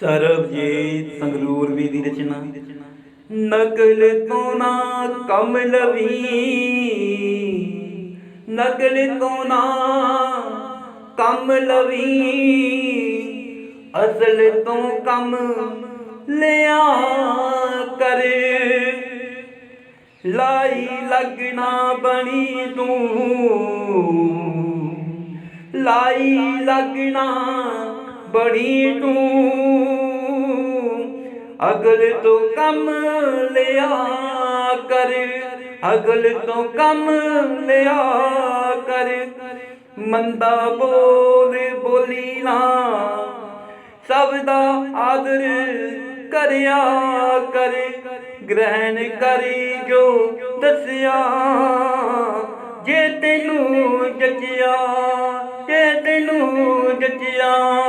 ਸਰਬਜੀਤ ਸੰਗਰੂਰ ਵੀ ਦੀ ਰਚਨਾ। ਨਕਲ ਤੋਂ ਨਾ ਕਮ ਲਵੀ ਨਕਲ ਤੋਂ ਨਾ ਕਮ ਲਵੀ ਅਸਲ ਤੋਂ ਕੰਮ ਲਿਆ ਕਰ। ਲਾਈ ਲੱਗਣਾ ਬਣੀ ਤੂੰ। ਲਾਈ ਲੱਗਣਾ ਬੜੀ ਤੂੰ। ਅਗਲ ਤੋਂ ਕੰਮ ਲਿਆ ਕਰ। ਅਗਲ ਤੋਂ ਕੰਮ ਲਿਆ ਕਰ। ਮੰਦਾ ਬੋਲ ਬੋਲੀ ਨਾ। ਸਭ ਦਾ ਆਦਰ ਕਰਿਆ ਕਰ। ਗ੍ਰਹਿਣ ਕਰੀ ਜੋ ਦੱਸਿਆ। ਜੇ ਤੈਨੂੰ ਜਚਿਆ, ਜੇ ਤੈਨੂੰ ਜਚਿਆ।